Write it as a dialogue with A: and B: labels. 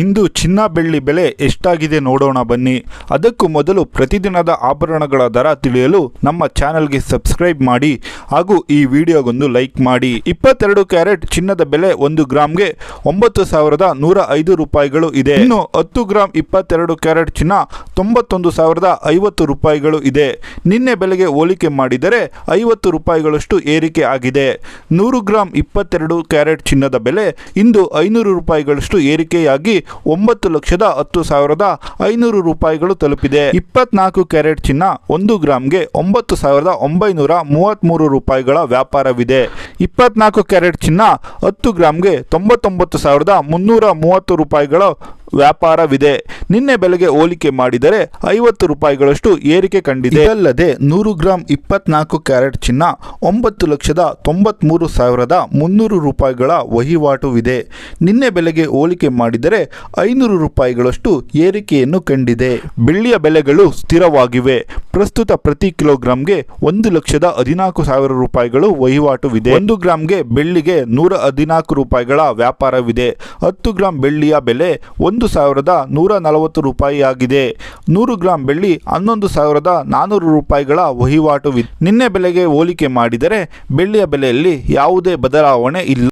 A: ಇಂದು ಚಿನ್ನ ಬೆಳ್ಳಿ ಬೆಲೆ ಎಷ್ಟಾಗಿದೆ ನೋಡೋಣ ಬನ್ನಿ. ಅದಕ್ಕೂ ಮೊದಲು ಪ್ರತಿದಿನದ ಆಭರಣಗಳ ದರ ತಿಳಿಯಲು ನಮ್ಮ ಚಾನೆಲ್ಗೆ ಸಬ್ಸ್ಕ್ರೈಬ್ ಮಾಡಿ ಹಾಗೂ ಈ ವಿಡಿಯೋಗೊಂದು ಲೈಕ್ ಮಾಡಿ. ಇಪ್ಪತ್ತೆರಡು ಕ್ಯಾರೆಟ್ ಚಿನ್ನದ ಬೆಲೆ ಒಂದು ಗ್ರಾಮ್ಗೆ ಒಂಬತ್ತು ಸಾವಿರದ ನೂರ ಐದು ರೂಪಾಯಿಗಳು ಇದೆ. ಇನ್ನು ಹತ್ತು ಗ್ರಾಮ್ ಇಪ್ಪತ್ತೆರಡು ಕ್ಯಾರೆಟ್ ಚಿನ್ನ ತೊಂಬತ್ತೊಂದು ಸಾವಿರದ ಐವತ್ತು ರೂಪಾಯಿಗಳು ಇದೆ. ನಿನ್ನೆ ಬೆಲೆಗೆ ಹೋಲಿಕೆ ಮಾಡಿದರೆ ಐವತ್ತು ರೂಪಾಯಿಗಳಷ್ಟು ಏರಿಕೆ ಆಗಿದೆ. ನೂರು ಗ್ರಾಮ್ ಇಪ್ಪತ್ತೆರಡು ಕ್ಯಾರೆಟ್ ಚಿನ್ನದ ಬೆಲೆ ಇಂದು ಐನೂರು ರೂಪಾಯಿಗಳಷ್ಟು ಏರಿಕೆಯಾಗಿ ಒಂಬತ್ತು ಲಕ್ಷದ ಹತ್ತು ಸಾವಿರದ ಐನೂರು ರೂಪಾಯಿಗಳು ತಲುಪಿದೆ. ಇಪ್ಪತ್ನಾಲ್ಕು ಕ್ಯಾರೆಟ್ ಚಿನ್ನ ಒಂದು ಗ್ರಾಮ್ಗೆ ಒಂಬತ್ತು ಸಾವಿರದ ಒಂಬೈನೂರ ಮೂವತ್ತ್ಮೂರು ರೂಪಾಯಿಗಳ ವ್ಯಾಪಾರವಿದೆ. ಇಪ್ಪತ್ನಾಲ್ಕು ಕ್ಯಾರೆಟ್ ಚಿನ್ನ ಹತ್ತು ಗ್ರಾಮ್ಗೆ ತೊಂಬತ್ತೊಂಬತ್ತು ಸಾವಿರದ ಮುನ್ನೂರ ಮೂವತ್ತು ರೂಪಾಯಿಗಳ ವ್ಯಾಪಾರವಿದೆ. ನಿನ್ನೆ ಬೆಲೆಗೆ ಹೋಲಿಕೆ ಮಾಡಿದರೆ ಐವತ್ತು ರೂಪಾಯಿಗಳಷ್ಟು ಏರಿಕೆ ಕಂಡಿದೆ. ಅಲ್ಲದೆ ನೂರು ಗ್ರಾಂ ಇಪ್ಪತ್ನಾಲ್ಕು ಕ್ಯಾರೆಟ್ ಚಿನ್ನ ಒಂಬತ್ತು ಲಕ್ಷದ ತೊಂಬತ್ಮೂರು ಸಾವಿರದ ಮುನ್ನೂರು ರೂಪಾಯಿಗಳ ವಹಿವಾಟುವಿದೆ. ನಿನ್ನೆ ಬೆಲೆಗೆ ಹೋಲಿಕೆ ಮಾಡಿದರೆ ಐನೂರು ರೂಪಾಯಿಗಳಷ್ಟು ಏರಿಕೆಯನ್ನು ಕಂಡಿದೆ. ಬೆಳ್ಳಿಯ ಬೆಲೆಗಳು ಸ್ಥಿರವಾಗಿವೆ. ಪ್ರಸ್ತುತ ಪ್ರತಿ ಕಿಲೋಗ್ರಾಂಗೆ ಒಂದು ಲಕ್ಷದ ಹದಿನಾಲ್ಕು ಸಾವಿರ ರೂಪಾಯಿಗಳು ವಹಿವಾಟುವಿದೆ. ಒಂದು ಗ್ರಾಂಗೆ ಬೆಳ್ಳಿಗೆ ನೂರ ಹದಿನಾಲ್ಕು ರೂಪಾಯಿಗಳ ವ್ಯಾಪಾರವಿದೆ. ಹತ್ತು ಗ್ರಾಂ ಬೆಳ್ಳಿಯ ಬೆಲೆ ಒಂದು ಸಾವಿರದ ನೂರ ನಲವತ್ತು ರೂಪಾಯಿ ಆಗಿದೆ. ನೂರು ಗ್ರಾಂ ಬೆಳ್ಳಿ ಹನ್ನೊಂದು ಸಾವಿರದ ನಾನ್ನೂರು ರೂಪಾಯಿಗಳ ವಹಿವಾಟು ನಿನ್ನೆ ಬೆಲೆಗೆ ಹೋಲಿಕೆ ಮಾಡಿದರೆ ಬೆಳ್ಳಿಯ ಬೆಲೆಯಲ್ಲಿ ಯಾವುದೇ ಬದಲಾವಣೆ ಇಲ್ಲ.